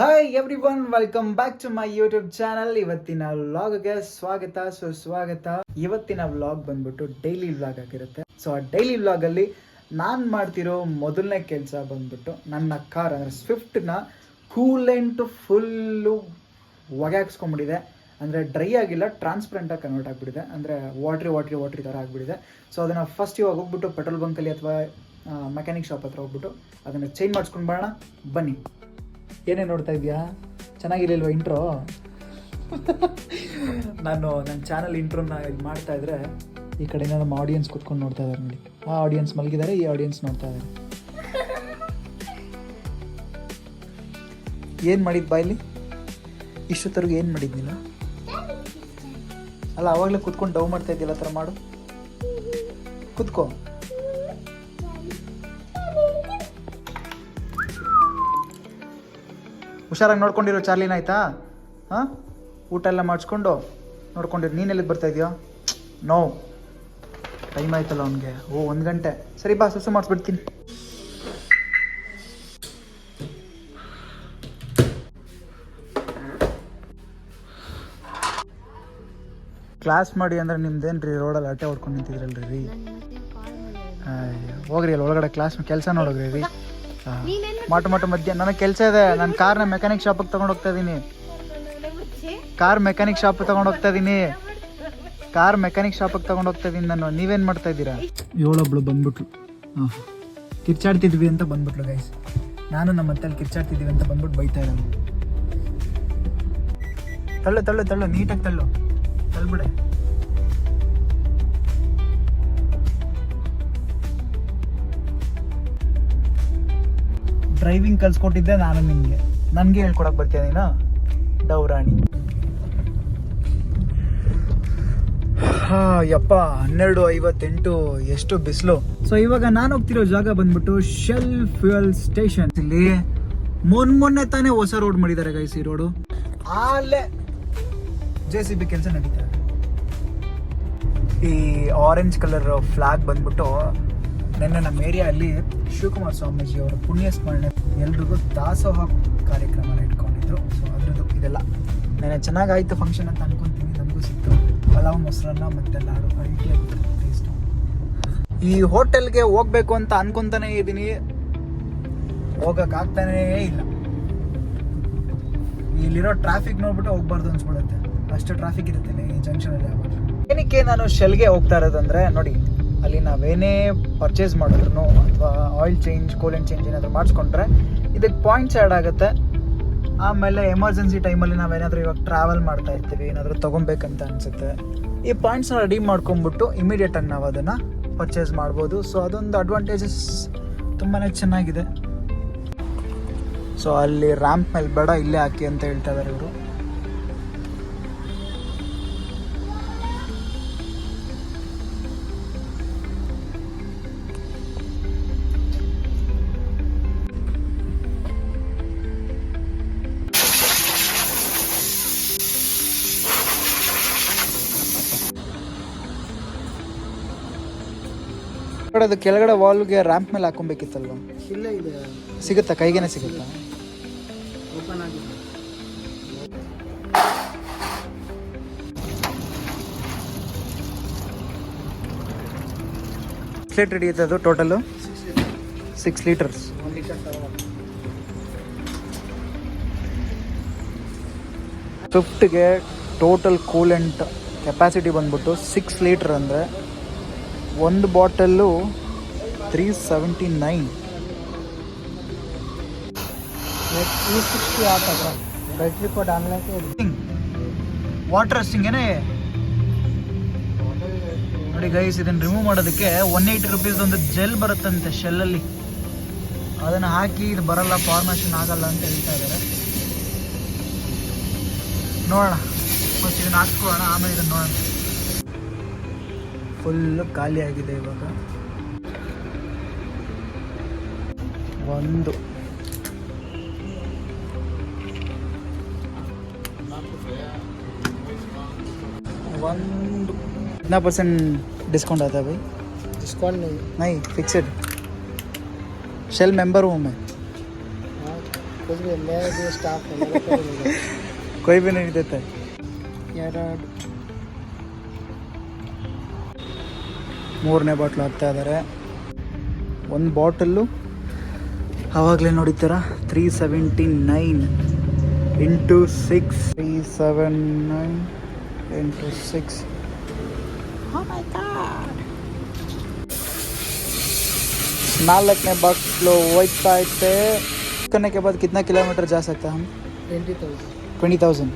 Hi everyone welcome back to my YouTube channel ಇವತ್ತಿನ ವ್ಲಾಗ್ಗೆ ಸ್ವಾಗತ. ಸುಸ್ವಾಗತ ಇವತ್ತಿನ ವ್ಲಾಗ್ ಬಂದ್ಬಿಟ್ಟು ಡೈಲಿ ವ್ಲಾಗ್ ಆಗಿರುತ್ತೆ. ಸೊ ಆ ಡೈಲಿ ವ್ಲಾಗಲ್ಲಿ ನಾನು ಮಾಡ್ತಿರೋ ಮೊದಲನೇ ಕೆಲಸ ಬಂದ್ಬಿಟ್ಟು ನನ್ನ ಕಾರ್ ಅಂದರೆ ಸ್ವಿಫ್ಟ್ನ ಕೂಲೆಂಟು ಫುಲ್ಲು ಒಗ್ಯಾಕ್ಸ್ಕೊಂಡ್ಬಿಟ್ಟಿದೆ ಅಂದರೆ ಡ್ರೈ ಆಗಿಲ್ಲ ಟ್ರಾನ್ಸ್ಪರೆಂಟಾಗಿ ಕನ್ವರ್ಟ್ ಆಗಿಬಿಟ್ಟಿದೆ. ಅಂದರೆ ವಾಟ್ರಿ ವಾಟ್ರಿ ವಾಟ್ರಿ ಥರ ಆಗಿಬಿಟ್ಟಿದೆ. ಸೊ ಅದನ್ನು ಫಸ್ಟ್ ಇವಾಗ ಹೋಗ್ಬಿಟ್ಟು ಪೆಟ್ರೋಲ್ ಬಂಕಲ್ಲಿ ಅಥವಾ ಮೆಕ್ಯಾನಿಕ್ ಶಾಪ್ ಹತ್ರ ಹೋಗ್ಬಿಟ್ಟು ಅದನ್ನು ಚೇಂಜ್ ಮಾಡಿಸ್ಕೊಂಡು ಬರೋಣ. ಬನ್ನಿ. ಏನೇ ನೋಡ್ತಾ ಇದೆಯಾ ಚೆನ್ನಾಗಿರ್ಲಿಲ್ವ ಇಂಟ್ರೋ ನಾನು ನನ್ನ ಚಾನಲ್ ಇಂಟ್ರೋನ ಇದು ಮಾಡ್ತಾ ಇದ್ರೆ ಈ ಕಡೆ ನಮ್ಮ ಆಡಿಯನ್ಸ್ ಕುತ್ಕೊಂಡು ನೋಡ್ತಾ ಇದ್ದಾರೆ ನೋಡಿ. ಆ ಆಡಿಯನ್ಸ್ ಮಲಗಿದ್ದಾರೆ, ಈ ಆಡಿಯನ್ಸ್ ನೋಡ್ತಾ ಇದ್ದಾರೆ ಏನು ಮಾಡಿದ್ ಬಾಯ್ಲಿ ಇಷ್ಟೊತ್ತರೆಗೂ ಏನು ಮಾಡಿದ್ ನೀನು? ಅಲ್ಲ, ಅವಾಗಲೇ ಕುತ್ಕೊಂಡು ಡೌ ಮಾಡ್ತಾ ಇದ್ದಿಲ್ಲ ಥರ ಮಾಡು. ಕುತ್ಕೋ. ಹುಷಾರಾಗಿ ನೋಡ್ಕೊಂಡಿರೋ ಚಾರ್ಲಿನ ಆಯ್ತಾ? ಹಾಂ? ಊಟ ಎಲ್ಲ ಮಾಡಿಸ್ಕೊಂಡು ನೋಡ್ಕೊಂಡಿರು ನೀನು ಎಲ್ಲಿಗೆ ಬರ್ತಾ ಇದೆಯೋ? ನೋ. ಟೈಮ್ ಆಯ್ತಲ್ಲ ಅವನಿಗೆ. ಓ ಒಂದು ಗಂಟೆ. ಸರಿ ಬಾ ಸುಸು ಮಾಡಿಸ್ಬಿಡ್ತೀನಿ. ಕ್ಲಾಸ್ ಮಾಡಿ ಅಂದ್ರೆ ನಿಮ್ದೇನು ರೀ ರೋಡಲ್ಲಿ ಅಟ್ಟೆ ಹೊಡ್ಕೊಂಡು ನಿಂತಿದ್ರಲ್ರಿ? ರೀ ಹೋಗ್ರಿ ಅಲ್ಲಿ ಒಳಗಡೆ. ಕ್ಲಾಸ್ ಕೆಲಸ ನೋಡೋಗ್ರಿ ರೀ ಮಾಟು ಮಟ ಮಧ್ಯ ನನಗೆ ಕೆಲಸ ಇದೆ. ನಾನು ಕಾರ್ನ ಮೆಕ್ಯಾನಿಕ್ ಶಾಪಿಗೆ ತಗೊಂಡು ಹೋಗ್ತಾ ಇದ್ದೀನಿ ಕಾರ್ ಮೆಕ್ಯಾನಿಕ್ ಶಾಪ್ ತಗೊಂಡು ಹೋಗ್ತಾ ಇದ್ದೀನಿ ಕಾರ್ ಮೆಕ್ಯಾನಿಕ್ ಶಾಪಿಗೆ ತಗೊಂಡು ಹೋಗ್ತಾ ಇದ್ದೀನಿ ನಾನು. ನೀವೇನು ಮಾಡ್ತಾ ಇದ್ದೀರಾ? ಏಳೊಬ್ಳು ಬಂದ್ಬಿಟ್ಲು. ಹಾಂ ಕಿರ್ಚಾಡ್ತಿದ್ವಿ ಅಂತ ಬಂದ್ಬಿಟ್ಲು ಗೈಸ್ ನಾನು ನಮ್ಮ ಮತ್ತಲ್ಲಿ ಕಿರ್ಚಾಡ್ತಿದ್ದೀವಿ ಅಂತ ಬಂದ್ಬಿಟ್ಟು ಬೈತಾ ಇರೋದು. ತಳ್ಳು ತಳ್ಳು ತಳ್ಳು. ನೀಟಾಗಿ ತಳ್ಳು. ತಳ್ಬಿಡೆ. ಡ್ರೈವಿಂಗ್ ಕಲ್ಸ್ಕೊಟ್ಟಿದ್ದೆ ನಾನು ನಿಮಗೆ ನನಗೆ ಹೇಳ್ಕೊಡಕ್ ಬರ್ತೀಯ ನೀನು? ಡೌರಾಣಿ ಹಾಂ ಯಪ್ಪ ಹನ್ನೆರಡು ಐವತ್ತೆಂಟು ಎಷ್ಟು ಬಿಸಿಲು. ಸೊ ಇವಾಗ ನಾನು ಹೋಗ್ತಿರೋ ಜಾಗ ಬಂದ್ಬಿಟ್ಟು ಶೆಲ್ ಫ್ಯೂಯಲ್ ಸ್ಟೇಷನ್ ಇಲ್ಲಿ ಮೊನ್ ಮೊನ್ನೆ ತಾನೇ ಹೊಸ ರೋಡ್ ಮಾಡಿದ್ದಾರೆ ಗೈಸ್ ಈ ರೋಡು ಅಲ್ಲೇ ಜೆ ಸಿ ಬಿ ಕೆಲಸ ನಡೀತಾರೆ ಈ ಆರೆಂಜ್ ಕಲರ್ ಫ್ಲಾಗ್ ಬಂದ್ಬಿಟ್ಟು ನಿನ್ನೆ ನಮ್ಮ ಏರಿಯಾದಲ್ಲಿ ಶಿವಕುಮಾರ್ ಸ್ವಾಮೀಜಿ ಅವರ ಪುಣ್ಯ ಸ್ಮರಣೆ ಎಲ್ರಿಗೂ ದಾಸೋಹ ಕಾರ್ಯಕ್ರಮನ ಇಟ್ಕೊಂಡಿದ್ರು. ಸೊ ಅದ್ರದ್ದು ಇದೆಲ್ಲ. ನೆನೆ ಚೆನ್ನಾಗಾಯಿತು ಫಂಕ್ಷನ್ ಅಂತ ಅನ್ಕೊಂತೀನಿ. ನನಗೂ ಸಿಕ್ತು. ಪಲಾವ್, ಮೊಸರನ್ನ ಮತ್ತೆ ಲಾಡು. ಅಲ್ಟಿಯಾಗಿತ್ತು ಟೇಸ್ಟು ಈ ಹೋಟೆಲ್ಗೆ ಹೋಗ್ಬೇಕು ಅಂತ ಅನ್ಕೊಂತಾನೆ ಇದ್ದೀನಿ ಹೋಗಕ್ಕಾಗ್ತಾನೇ ಇಲ್ಲ. ಇಲ್ಲಿರೋ ಟ್ರಾಫಿಕ್ ನೋಡ್ಬಿಟ್ಟು ಹೋಗ್ಬಾರ್ದು ಅನ್ಸ್ಬಿಡುತ್ತೆ. ಅಷ್ಟು ಟ್ರಾಫಿಕ್ ಇರುತ್ತೆ ಈ ಜಂಕ್ಷನಲ್ಲಿ ಯಾವಾಗ ಏನಕ್ಕೆ ನಾನು ಶೆಲ್ಗೆ ಹೋಗ್ತಾ ಇರೋದಂದ್ರೆ ನೋಡಿ ಅಲ್ಲಿ ನಾವೇನೇ ಪರ್ಚೇಸ್ ಮಾಡಿದ್ರು ಅಥವಾ ಆಯಿಲ್ ಚೇಂಜ್ ಕೂಲೆಂಟ್ ಚೇಂಜ್ ಏನಾದರೂ ಮಾಡಿಸ್ಕೊಂಡ್ರೆ ಇದಕ್ಕೆ ಪಾಯಿಂಟ್ಸ್ ಆ್ಯಡ್ ಆಗುತ್ತೆ. ಆಮೇಲೆ ಎಮರ್ಜೆನ್ಸಿ ಟೈಮಲ್ಲಿ ನಾವೇನಾದರೂ ಇವಾಗ ಟ್ರಾವೆಲ್ ಮಾಡ್ತಾ ಇರ್ತೀವಿ, ಏನಾದರೂ ತೊಗೊಬೇಕಂತ ಅನಿಸುತ್ತೆ. ಈ ಪಾಯಿಂಟ್ಸ್ನ ರೆಡಿ ಮಾಡ್ಕೊಂಬಿಟ್ಟು ಇಮಿಡಿಯೇಟಾಗಿ ನಾವು ಅದನ್ನು ಪರ್ಚೇಸ್ ಮಾಡ್ಬೋದು. ಸೊ ಅದೊಂದು ಅಡ್ವಾಂಟೇಜಸ್ ತುಂಬಾ ಚೆನ್ನಾಗಿದೆ. ಸೊ ಅಲ್ಲಿ ರ್ಯಾಂಪ್ ಮೇಲೆ ಬೇಡ, ಇಲ್ಲೇ ಹಾಕಿ ಅಂತ ಹೇಳ್ತಾ ಇದ್ದಾರೆ ಇವರು. ಅದು ಕೆಳಗಡೆ ವಾಲ್ಗೆ ರ್ಯಾಂಪ್ ಮೇಲೆ ಹಾಕೊಬೇಕಿತ್ತಲ್ವ ಇಲ್ಲ ಇದೆ. ಸಿಗುತ್ತಾ? ಕೈಗೇನೆ ಸಿಗುತ್ತಾ? ಓಪನ್ ಆಗಿದೆ. ಎಷ್ಟು ಲೀಟ್ರ್ ಹಿಡಿಯುತ್ತೆ ಅದು ಟೋಟಲು ಸಿಕ್ಸ್ ಲೀಟರ್ಸ್ ಸ್ವಿಫ್ಟ್ಗೆ ಟೋಟಲ್ ಕೂಲೆಂಟ್ ಕೆಪಾಸಿಟಿ ಬಂದ್ಬಿಟ್ಟು ಸಿಕ್ಸ್ ಲೀಟರ್ ಅಂದರೆ ಒಂದು bottle three seventy nine. Three sixty ಆಟ ಬ್ಯಾಟ್ರಿ ಕೂಡ ಆನ್ಲೈನ್ ವಾಟರ್ ಸಿಂಗೇನೆ ನೋಡಿ ಗೈಸ್ ಇದನ್ನು ರಿಮೂವ್ ಮಾಡೋದಕ್ಕೆ ಒನ್ ಏಯ್ಟಿ ರುಪೀಸ್ ಒಂದು ಜೆಲ್ ಬರುತ್ತಂತೆ ಶೆಲ್ಲಲ್ಲಿ ಅದನ್ನು ಹಾಕಿ ಇದು ಬರಲ್ಲ ಫಾರ್ಮೇಷನ್ ಆಗಲ್ಲ ಅಂತ ಹೇಳ್ತಾ ಇದ್ದಾರೆ ನೋಡೋಣ. ಫಸ್ಟ್ ಇದನ್ನು ಹಾಕ್ಸ್ಕೊಳ್ಳೋಣ, ಆಮೇಲೆ ಇದನ್ನು ನೋಡೋಣ. ಫುಲ್ಲು ಖಾಲಿ ಆಗಿದೆ ಇವಾಗ ಒಂದು ಒಂದು कितना परसेंट डिस्काउंट आता है भाई डिस्काउंट नहीं नहीं फिक्सेड शेल मेंबर हूँ मैं हाँ कुछ भी मैं भी स्टाफ है मेरे को नहीं है। ಕೊಯ್ ಮೂರನೇ ಬಾಟ್ಲು ಹಾಕ್ತಾ ಇದ್ದಾರೆ. ಒಂದು ಬಾಟಲ್ಲು ಆವಾಗಲೇ ನೋಡಿದ್ದೀರ three seventy nine into six three seven nine into six ನಾಲ್ಕನೇ ಬಾಟ್ಲು ಹೋಯ್ತಾ ಇತ್ತೆ ಕನ್ನಕ್ಕೆ ಬಾದ್ ಕಿತ್ನಾ ಕಿಲೋಮೀಟರ್ ಜಾಸ್ತಿ ಆಗ್ತಾ ಟ್ವೆಂಟಿ ತೌಸಂಡ್ ಟ್ವೆಂಟಿ ತೌಸಂಡ್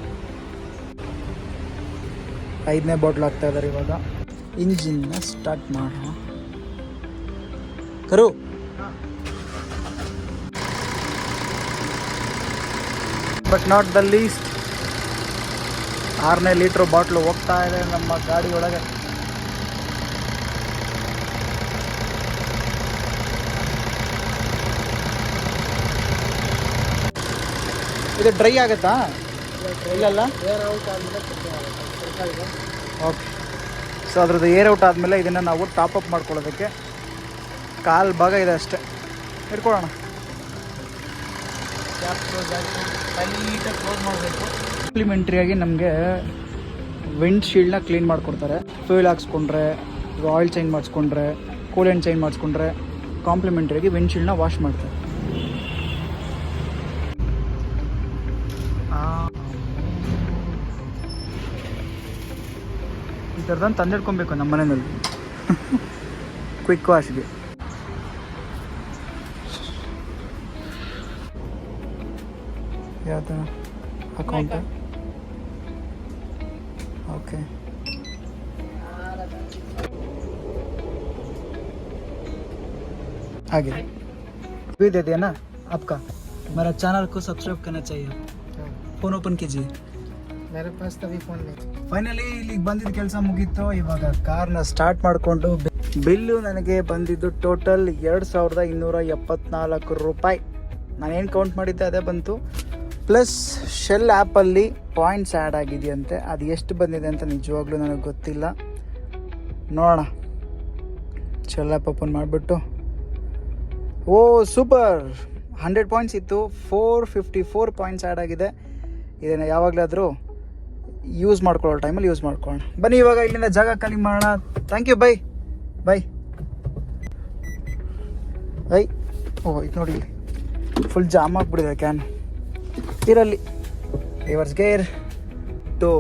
ಐದನೇ ಬಾಟ್ಲು ಆಗ್ತಾ ಇದ್ದಾರೆ ಇವಾಗ. ಇಂಜಿನ್ನ ಸ್ಟಾರ್ಟ್ ಮಾಡೋಣ ಕರು. But not the least. ಆರನೇ ಲೀಟ್ರ್ ಬಾಟ್ಲು ಹೋಗ್ತಾ ಇದೆ ನಮ್ಮ ಗಾಡಿ ಒಳಗೆ. ಇದು ಡ್ರೈ ಆಗುತ್ತಾ? ಇಲ್ಲಲ್ಲ ಓಕೆ ಸೊ ಅದ್ರದ್ದು ಏರ್ ಔಟ್ ಆದಮೇಲೆ ಇದನ್ನು ನಾವು ಟಾಪ್ ಅಪ್ ಮಾಡ್ಕೊಳ್ಳೋದಕ್ಕೆ ಕಾಲು ಭಾಗ ಇದೆ ಅಷ್ಟೇ. ಇಟ್ಕೊಳ್ಳೋಣ ಕಾಂಪ್ಲಿಮೆಂಟ್ರಿಯಾಗಿ ನಮಗೆ ವಿಂಡ್ ಶೀಲ್ಡ್ನ ಕ್ಲೀನ್ ಮಾಡಿಕೊಡ್ತಾರೆ. ಫ್ಯೂಲ್ ಹಾಕ್ಸ್ಕೊಂಡ್ರೆ ಆಯಿಲ್ ಚೇಂಜ್ ಮಾಡಿಸ್ಕೊಂಡ್ರೆ ಕೂಲೆಂಟ್ ಚೇಂಜ್ ಮಾಡಿಸ್ಕೊಂಡ್ರೆ ಕಾಂಪ್ಲಿಮೆಂಟ್ರಿಯಾಗಿ ವಿಂಡ್ ಶೀಲ್ಡ್ನ ವಾಶ್ ಮಾಡ್ತಾರೆ. ಈ ಥರದನ್ನು ತಂದಿಡ್ಕೊಬೇಕು ನಮ್ಮ ಮನೆಯಲ್ಲಿ ಕ್ವಿಕ್ ವಾಶ್ಗೆ ಯಾವ್ದು ಅಕೌಂಟ್ ओके आगे भी दे दिया ना आपका मेरा चैनल को सब्सक्राइब करना चाहिए हाँ फोन ओपन कीजिए मेरे पास तभी फ़ोन नहीं ಫೈನಲಿ ಇಲ್ಲಿಗೆ ಬಂದಿದ್ದ ಕೆಲಸ ಮುಗೀತು ಇವಾಗ ಕಾರ್ನ ಸ್ಟಾರ್ಟ್ ಮಾಡಿಕೊಂಡು ಬಿಲ್ಲು ನನಗೆ ಬಂದಿದ್ದು ಟೋಟಲ್ ಎರಡು ಸಾವಿರದ ಇನ್ನೂರ ಎಪ್ಪತ್ನಾಲ್ಕು ರೂಪಾಯಿ ನಾನೇನು ಕೌಂಟ್ ಮಾಡಿದ್ದೆ ಅದೇ ಬಂತು ಪ್ಲಸ್ ಶೆಲ್ ಆ್ಯಪಲ್ಲಿ ಪಾಯಿಂಟ್ಸ್ ಆ್ಯಡ್ ಆಗಿದೆಯಂತೆ ಅದು ಎಷ್ಟು ಬಂದಿದೆ ಅಂತ ನಿಜವಾಗ್ಲೂ ನನಗೆ ಗೊತ್ತಿಲ್ಲ ನೋಡೋಣ ಶೆಲ್ ಆ್ಯಪ್ ಓಪನ್ ಮಾಡಿಬಿಟ್ಟು ಓ ಸೂಪರ್ ಹಂಡ್ರೆಡ್ ಪಾಯಿಂಟ್ಸ್ ಇತ್ತು four fifty four points add ಆಗಿದೆ ಇದನ್ನು ಯಾವಾಗಲಾದರೂ ಯೂಸ್ ಮಾಡ್ಕೊಳ್ಳೋ ಟೈಮಲ್ಲಿ ಯೂಸ್ ಮಾಡ್ಕೊಳ್ಳೋಣ. ಬನ್ನಿ ಇವಾಗ ಇಲ್ಲಿಂದ ಜಾಗ ಖಾಲಿ ಮಾಡೋಣ. ಥ್ಯಾಂಕ್ ಯು ಬೈ ಬೈ ಐ ಓ, ಇದು ನೋಡಿ ಫುಲ್ ಜಾಮ್ ಆಗಿಬಿಡಿದೆ ಕ್ಯಾನ್ ಇರಲ್ಲಿ. ರಿವರ್ಸ್ ಗೇರ್ ಟೋ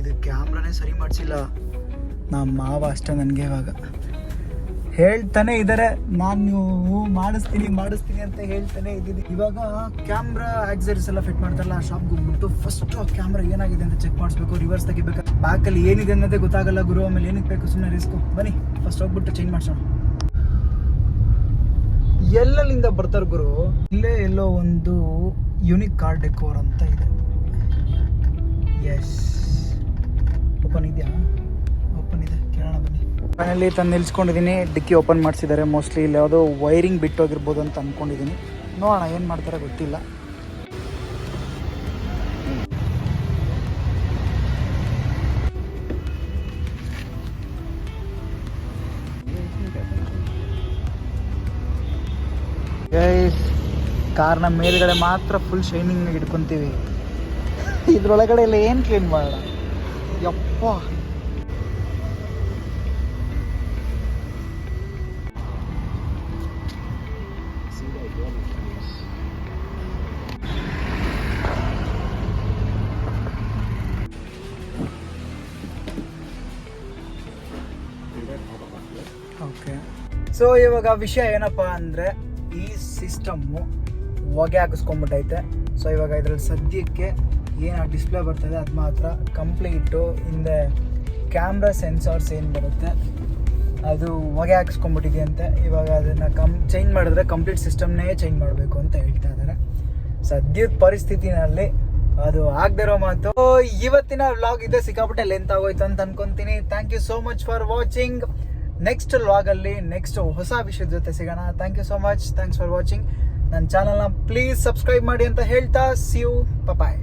ಇದು ಕ್ಯಾಮ್ರಾನೇ ಸರಿ ಮಾಡಿಸಿಲ್ಲ. ನಮ್ಮ ಮಾವ ಅಷ್ಟೇ ನನಗೆ ಇವಾಗ. ಹೇಳ್ತಾನೆ ಇದ್ದಾರೆ ನಾನು ಮಾಡಿಸ್ತೀನಿ ಮಾಡಿಸ್ತೀನಿ ಅಂತ ಹೇಳ್ತಾನೆ ಇದ್ದೀನಿ. ಇವಾಗ ಕ್ಯಾಮ್ರಾ ಆಕ್ಸರೀಸ್ ಎಲ್ಲ ಫಿಟ್ ಮಾಡ್ತಾರಲ್ಲ ಆ ಶಾಪ್ಗೆ ಹೋಗ್ಬಿಟ್ಟು ಫಸ್ಟ್ ಆ ಕ್ಯಾಮ್ರಾ ಏನಾಗಿದೆ ಅಂತ ಚೆಕ್ ಮಾಡಿಸ್ಬೇಕು ರಿವರ್ಸ್ ತೆಗಿಬೇಕು. ಬ್ಯಾಕಲ್ಲಿ ಏನಿದೆ ಅನ್ನೋದೇ ಗೊತ್ತಾಗಲ್ಲ ಗುರು, ಆಮೇಲೆ ಏನಕ್ಕೆ ಬೇಕು ಸುಮ್ಮನೆ ರಿಸ್ಕು ಬನ್ನಿ ಫಸ್ಟ್ ಹೋಗ್ಬಿಟ್ಟು ಚೇಂಜ್ ಮಾಡ್ಸೋಣ. ಎಲ್ಲೆಲ್ಲಿಂದ ಬರ್ತಾರೆ ಗುರು? ಇಲ್ಲೇ ಎಲ್ಲೋ ಒಂದು ಯುನಿಕ್ ಕಾರ್ ಡೆಕೋರ್ ಅಂತ ಇದೆ. ಎಸ್ ಓಪನ್ ಇದೆಯಾ? ಫೈನಲಿ ತಂದು ನಿಲ್ಸ್ಕೊಂಡಿದ್ದೀನಿ. ಡಿಕ್ಕಿ ಓಪನ್ ಮಾಡಿಸಿದ್ದಾರೆ ಮೋಸ್ಟ್ಲಿ. ಇಲ್ಲಿ ಯಾವುದೋ ವೈರಿಂಗ್ ಬಿಟ್ಟೋಗಿರ್ಬೋದು ಅಂತ ಅಂದ್ಕೊಂಡಿದ್ದೀನಿ ನೋಡೋಣ, ಏನು ಮಾಡ್ತಾರೆ ಗೊತ್ತಿಲ್ಲ. ಕಾರ್ನ ಮೇಲ್ಗಡೆ ಮಾತ್ರ ಫುಲ್ ಶೈನಿಂಗ್ ಇಟ್ಕೊಂತೀವಿ ಇದ್ರೊಳಗಡೆ ಎಲ್ಲ ಏನು ಕ್ಲೀನ್ ಮಾಡೋಣ? ಯಪ್ಪ. ಓಕೆ ಸೊ ಇವಾಗ ವಿಷಯ ಏನಪ್ಪ ಅಂದರೆ ಈ ಸಿಸ್ಟಮ್ಮು ಹೊಗೆ ಹಾಕಿಸ್ಕೊಂಡ್ಬಿಟ್ಟೈತೆ. ಸೊ ಇವಾಗ ಇದರಲ್ಲಿ ಸದ್ಯಕ್ಕೆ ಏನು ಡಿಸ್ಪ್ಲೇ ಬರ್ತದೆ ಅದು ಮಾತ್ರ ಕಂಪ್ಲೀಟು ಹಿಂದೆ ಕ್ಯಾಮ್ರಾ ಸೆನ್ಸಾರ್ಸ್ ಏನು ಬರುತ್ತೆ ಅದು ಹೊಗೆ ಹಾಕಿಸ್ಕೊಂಡ್ಬಿಟ್ಟಿದೆ ಅಂತೆ ಇವಾಗ ಅದನ್ನು ಕಮ್ ಚೇಂಜ್ ಮಾಡಿದ್ರೆ ಕಂಪ್ಲೀಟ್ ಸಿಸ್ಟಮ್ನೇ ಚೇಂಜ್ ಮಾಡಬೇಕು ಅಂತ ಹೇಳ್ತಾ ಇದ್ದಾರೆ ಸದ್ಯದ ಪರಿಸ್ಥಿತಿನಲ್ಲಿ ಅದು ಆಗದಿರೋ ಮಾತು. So, ಇವತ್ತಿನ ವ್ಲಾಗ್ ಇದೆ ಸಿಕ್ಕಾಪಟ್ಟೆ ಲೆಂತ್ ಆಗೋಯ್ತು ಅಂತ ಅನ್ಕೊಂತೀನಿ. Thank you so much for watching next ಲಾಗಲ್ಲಿ next ಹೊಸ ವಿಷಯದ ಜೊತೆ ಸಿಗೋಣ. Thank you so much thanks for watching ನನ್ನ ಚಾನಲ್ನ ಪ್ಲೀಸ್ ಸಬ್ಸ್ಕ್ರೈಬ್ ಮಾಡಿ ಅಂತ ಹೇಳ್ತಾ. C you bye